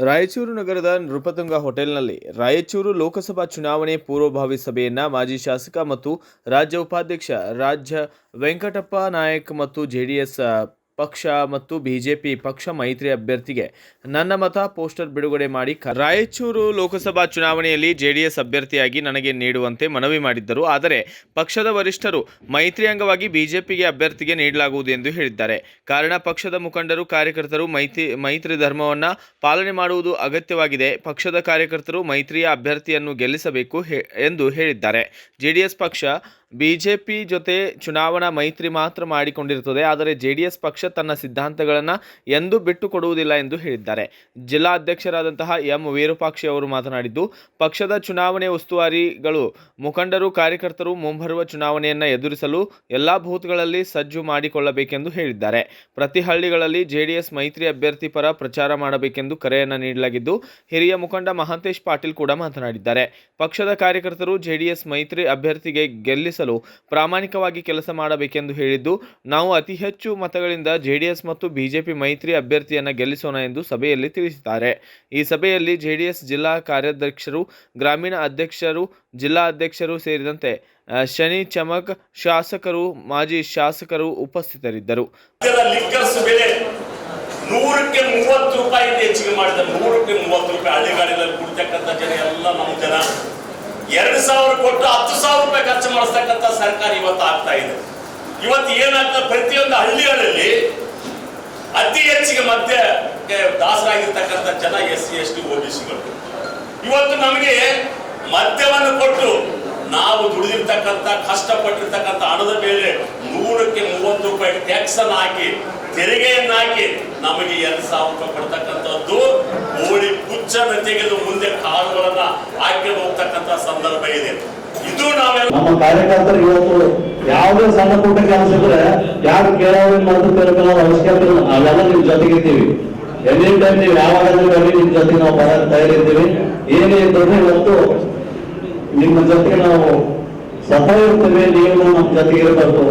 ರಾಯಚೂರು ನಗರದ ನೃಪತುಂಗ ಹೋಟೆಲ್ನಲ್ಲಿ ರಾಯಚೂರು ಲೋಕಸಭಾ ಚುನಾವಣೆ ಪೂರ್ವಭಾವಿ ಸಭೆಯನ್ನು ಮಾಜಿ ಶಾಸಕ ಮತ್ತು ರಾಜ್ಯ ಉಪಾಧ್ಯಕ್ಷ ರಾಜ್ಯ ವೆಂಕಟಪ್ಪ ನಾಯಕ್ ಮತ್ತು ಜೆಡಿಎಸ್ ಪಕ್ಷ ಮತ್ತು ಬಿಜೆಪಿ ಪಕ್ಷ ಮೈತ್ರಿ ಅಭ್ಯರ್ಥಿಗೆ ನನ್ನ ಮತ ಪೋಸ್ಟರ್ ಬಿಡುಗಡೆ ಮಾಡಿ ರಾಯಚೂರು ಲೋಕಸಭಾ ಚುನಾವಣೆಯಲ್ಲಿ ಜೆಡಿಎಸ್ ಅಭ್ಯರ್ಥಿಯಾಗಿ ನನಗೆ ನೀಡುವಂತೆ ಮನವಿ ಮಾಡಿದ್ದರು. ಆದರೆ ಪಕ್ಷದ ವರಿಷ್ಠರು ಮೈತ್ರಿ ಅಂಗವಾಗಿ ಬಿಜೆಪಿಗೆ ಅಭ್ಯರ್ಥಿಗೆ ನೀಡಲಾಗುವುದು ಎಂದು ಹೇಳಿದ್ದಾರೆ. ಕಾರಣ ಪಕ್ಷದ ಮುಖಂಡರು, ಕಾರ್ಯಕರ್ತರು ಮೈತ್ರಿ ಮೈತ್ರಿ ಧರ್ಮವನ್ನು ಪಾಲನೆ ಮಾಡುವುದು ಅಗತ್ಯವಾಗಿದೆ. ಪಕ್ಷದ ಕಾರ್ಯಕರ್ತರು ಮೈತ್ರಿಯ ಅಭ್ಯರ್ಥಿಯನ್ನು ಗೆಲ್ಲಿಸಬೇಕು ಎಂದು ಹೇಳಿದ್ದಾರೆ. ಜೆಡಿಎಸ್ ಪಕ್ಷ ಬಿಜೆಪಿ ಜೊತೆ ಚುನಾವಣಾ ಮೈತ್ರಿ ಮಾತ್ರ ಮಾಡಿಕೊಂಡಿರುತ್ತದೆ, ಆದರೆ ಜೆಡಿಎಸ್ ಪಕ್ಷ ತನ್ನ ಸಿದ್ಧಾಂತಗಳನ್ನು ಎಂದೂ ಬಿಟ್ಟು ಕೊಡುವುದಿಲ್ಲ ಎಂದು ಹೇಳಿದ್ದಾರೆ. ಜಿಲ್ಲಾ ಅಧ್ಯಕ್ಷರಾದಂತಹ ಎಂ ವೀರೂಪಾಕ್ಷಿ ಅವರು ಮಾತನಾಡಿದ್ದು, ಪಕ್ಷದ ಚುನಾವಣೆ ಉಸ್ತುವಾರಿಗಳು, ಮುಖಂಡರು, ಕಾರ್ಯಕರ್ತರು ಮುಂಬರುವ ಚುನಾವಣೆಯನ್ನು ಎದುರಿಸಲು ಎಲ್ಲ ಬೂತ್ಗಳಲ್ಲಿ ಸಜ್ಜು ಮಾಡಿಕೊಳ್ಳಬೇಕೆಂದು ಹೇಳಿದ್ದಾರೆ. ಪ್ರತಿ ಹಳ್ಳಿಗಳಲ್ಲಿ ಜೆಡಿಎಸ್ ಮೈತ್ರಿ ಅಭ್ಯರ್ಥಿ ಪರ ಪ್ರಚಾರ ಮಾಡಬೇಕೆಂದು ಕರೆಯನ್ನು ನೀಡಲಾಗಿದ್ದು, ಹಿರಿಯ ಮುಖಂಡ ಮಹಾಂತೇಶ್ ಪಾಟೀಲ್ ಕೂಡ ಮಾತನಾಡಿದ್ದಾರೆ. ಪಕ್ಷದ ಕಾರ್ಯಕರ್ತರು ಜೆಡಿಎಸ್ ಮೈತ್ರಿ ಅಭ್ಯರ್ಥಿಗೆ ಗೆಲ್ಲಿಸಲು ಪ್ರಾಮಾಣಿಕವಾಗಿ ಕೆಲಸ ಮಾಡಬೇಕೆಂದು ಹೇಳಿದ್ದು, ನಾವು ಅತಿ ಹೆಚ್ಚು ಮತಗಳಿಂದ ಜೆಡಿಎಸ್ ಮತ್ತು ಬಿಜೆಪಿ ಮೈತ್ರಿ ಅಭ್ಯರ್ಥಿಯನ್ನು ಗೆಲ್ಲಿಸೋಣ ಎಂದು ಸಭೆಯಲ್ಲಿ ತಿಳಿಸಿದ್ದಾರೆ. ಈ ಸಭೆಯಲ್ಲಿ ಜೆಡಿಎಸ್ ಜಿಲ್ಲಾ ಕಾರ್ಯಾಧ್ಯಕ್ಷರು, ಗ್ರಾಮೀಣ ಅಧ್ಯಕ್ಷರು, ಜಿಲ್ಲಾ ಅಧ್ಯಕ್ಷರು ಸೇರಿದಂತೆ ಶನಿ ಚಮಕ್ ಶಾಸಕರು, ಮಾಜಿ ಶಾಸಕರು ಉಪಸ್ಥಿತರಿದ್ದರು. ನೂರಕ್ಕೆ ಮೂವತ್ತು ರೂಪಾಯಿ ಹೆಚ್ಚಿಗೆ ಮಾಡಿದ ನೂರಕ್ಕೆ ಮೂವತ್ತು ರೂಪಾಯಿ ಹಳ್ಳಿಗಾಡಿನಲ್ಲಿ ಕುಡ್ತಕ್ಕಂಥ ಜನ ಎಲ್ಲ ನಮ್ಮ ಜನ ಎರಡು ಸಾವಿರ ಕೊಟ್ಟು ಹತ್ತು ಸಾವಿರ ರೂಪಾಯಿ ಖರ್ಚು ಮಾಡಿಸ್ತಕ್ಕಂಥ ಸರ್ಕಾರ ಇವತ್ತು ಆಗ್ತಾ ಇದೆ. ಇವತ್ತು ಏನಾಗ್ತದೆ? ಪ್ರತಿಯೊಂದು ಹಳ್ಳಿಗಳಲ್ಲಿ ಅತಿ ಹೆಚ್ಚಿಗೆ ಮಧ್ಯ ದಾಸರಾಗಿರ್ತಕ್ಕಂಥ ಜನ S C, S T O B ಸಿಗಳು ಇವತ್ತು ನಮಗೆ ಮದ್ಯವನ್ನು ಕೊಟ್ಟು ನಾವು ದುಡಿದಿರ್ತಕ್ಕಂಥ, ಕಷ್ಟಪಟ್ಟಿರ್ತಕ್ಕಂಥ ಹಣದ ಮೇಲೆ ನೂರಕ್ಕೆ ಮೂವತ್ತು ರೂಪಾಯಿ ಟ್ಯಾಕ್ಸ್ ಅನ್ನು ಹಾಕಿ, ತೆರಿಗೆಯನ್ನು ಹಾಕಿ ನಮಗೆ ಎರಡು ಸಾವಿರ ರೂಪಾಯಿ ಕೊಡ್ತಕ್ಕಂಥದ್ದು. ಕೋಳಿ ಕುಚ್ಚನ್ನು ತೆಗೆದು ಮುಂದೆ ಕಾಳುಗಳನ್ನ ಹಾಕಿ ಹೋಗ್ತಕ್ಕಂಥ ಸಂದರ್ಭ ಇದೆ. ಇದು ನಾವೆಲ್ಲ ನಮ್ಮ ಕಾರ್ಯಕರ್ತರು ಇವತ್ತು ಯಾವುದೇ ಸಣ್ಣ ಪುಟ್ಟ ಕೆಲಸ ಯಾರು ಕೇಳೋರು ಮಾತು ತಿಳ್ಕೊಳ್ಳೋ ಅವಶ್ಯಕತೆ ನಾವೆಲ್ಲ ನಿಮ್ ಜೊತೆಗಿದ್ದೀವಿ ಎನಿ ಟೈಮ್ ನೀವು ಯಾವಾಗಾದ್ರೂ ಬರೀ ನಿಮ್ ಜೊತೆ ನಾವು ಬರಕ್ ತಯಾರಿದ್ದೀವಿ ಏನೇ ಇದ್ರೂ ಇವತ್ತು ನಿಮ್ಮ ಜೊತೆಗೆ ನಾವು ಸದಾ ಇರ್ತೇವೆ, ನೀವು ನಮ್ಮ ಜೊತೆಗೆ ಇರಬೇಕು.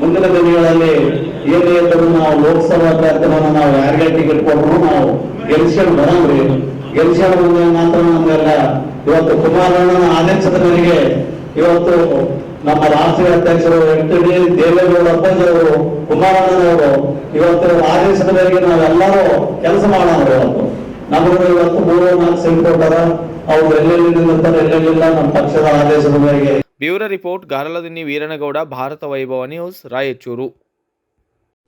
ಮುಂದಿನ ದಿನಗಳಲ್ಲಿ ಏನೇ ಇದ್ರೂ ನಾವು ಲೋಕಸಭಾ ಅಭ್ಯರ್ಥಿಗಳನ್ನ ನಾವು ಯಾರಿಗೆ ಟಿಕೆಟ್ ಕೊಟ್ಟರು ನಾವು ಗೆಲ್ಸ್ಕೊಂಡು ಬರೋಣ್ರಿ ಗೆಲ್ಸ್ಕೊಂಡು ಬಂದಾಗ ಮಾತ್ರ ನಮ್ಗೆಲ್ಲ ಇವತ್ತು ಕುಮಾರಣ್ಣನ ಆದೇಶದವರಿಗೆ ಇವತ್ತು ನಮ್ಮ ರಾಷ್ಟ್ರೀಯ ಅಧ್ಯಕ್ಷರು ಎಚ್ ಡಿ ದೇವೇಗೌಡ ಅಪ್ಪಾಜಿಯವರು, ಕುಮಾರಣ್ಣನವರು, ಇವತ್ತು ಆದೇಶದ ಮೇರೆಗೆ ನಾವೆಲ್ಲರೂ ಕೆಲಸ ಮಾಡೋಣ ಇವತ್ತು. ನಮಗೂ ಇವತ್ತು ಮೂರು ನಾಲ್ಕು ಸೀಟ್ ಕೊಟ್ಟಾರ. ಅವ್ರು ಎಲ್ಲೆಲ್ಲಿ ನಿಂತಿರ್ತಾರೆ ಎಲ್ಲೆಲ್ಲಿಲ್ಲ ನಮ್ಮ ಪಕ್ಷದ ಆದೇಶದ bureau report, Garaladinni Veeranagouda, Bharata Vaibhava news, Raichur.